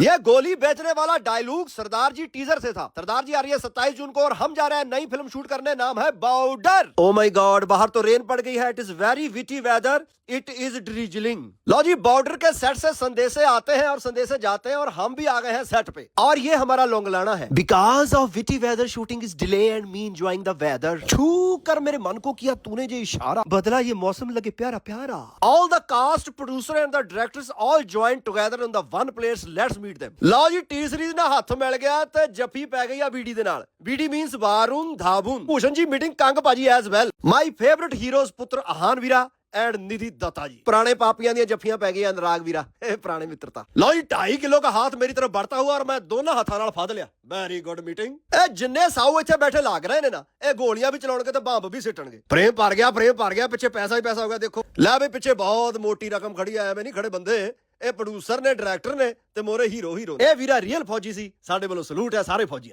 ये गोली बेचने वाला डायलॉग सरदार जी टीजर से था। सरदार जी आ रही है सत्ताईस जून को और हम जा रहे हैं नई फ़िल्म शूट करने। नाम है बाउडर। ओ माई गॉड बाहर तो रेन पड़ गई है। It is very witty weather it is drizzling लो जी बॉर्डर के सेट से संदेशे आते हैं और संदेशे जाते हैं और हम भी आ गए हैं सेट पे। और ये हमारा लोंगलाना है। Because of witty weather shooting is delay and me enjoying the weather छू कर मेरे मन को किया तूने जो इशारा। बदला ये मौसम लगे प्यारा प्यारा all the cast producer and the directors all join together in the one place let's meet them ਲਓ ਜੀ ਟੀ ਸੀਰੀਜ਼ ਨਾਲ ਹੱਥ ਮਿਲ ਗਿਆ ਤੇ ਜੱਫੀ ਪੈ ਗਈ ਆ ਬੀਡੀ ਦੇ ਨਾਲ। ਬੀਡੀ ਮੀਨਸ ਵਾਰੁਣ ਧਾਬੂਨ। ਭੂਸ਼ਣ ਜੀ ਮੀਟਿੰਗ ਕੰਗ ਭਾਜੀ as well my favourite heroes ਪੁੱਤਰ ਆਹਾਨ ਵੀਰਾ ਐਂਡ ਨਿਧੀ ਦਤਾ ਜੀ। ਪੁਰਾਣੇ ਪਾਪੀਆਂ ਦੀਆਂ ਜੱਫੀਆਂ ਪੈ ਗਈਆਂ ਅਨਰਾਗ ਵੀਰਾ। ਇਹ ਪੁਰਾਣੇ ਮਿੱਤਰਤਾ। ਲਓ ਜੀ 2.5 ਕਿਲੋ ਦਾ ਹੱਥ ਮੇਰੀ ਤਰਫ ਵੜਤਾ ਹੋਇਆ ਔਰ ਮੈਂ ਦੋਨਾਂ ਹੱਥਾਂ ਨਾਲ ਫਾਦ ਲਿਆ। ਵੈਰੀ ਗੁੱਡ ਮੀਟਿੰਗ ਇਹ ਜਿੰਨੇ ਸਾਊ ਇੱਥੇ ਬੈਠੇ ਲੱਗ ਰਹੇ ਨੇ ਨਾ, ਇਹ ਗੋਲੀਆਂ ਵੀ ਚਲਾਉਣਗੇ ਤੇ ਬੰਬ ਵੀ ਸਿੱਟਣਗੇ। ਪ੍ਰੇਮ ਭਰ ਗਿਆ, ਪ੍ਰੇਮ ਭਰ ਗਿਆ, ਪਿੱਛੇ ਪੈਸਾ ਹੀ ਪੈਸਾ ਹੋ ਗਿਆ, ਦੇਖੋ। ਲੈ ਵੀ ਪਿੱਛੇ ਬਹੁਤ ਮੋਟੀ ਰਕਮ ਖੜੀ ਆ, ਐਵੇਂ ਨਹੀਂ ਖੜੇ ਬੰਦੇ। ਇਹ ਪ੍ਰੋਡਿਊਸਰ ਨੇ ਡਾਇਰੈਕਟਰ ਨੇ ਤੇ ਮੋਰੇ ਹੀਰੋ ਹੀਰੋ ਇਹ ਵੀਰਾ ਰੀਅਲ ਫੌਜੀ ਸੀ, ਸਾਡੇ ਵੱਲੋਂ ਸਲੂਟ ਹੈ ਸਾਰੇ ਫੌਜੀਆਂ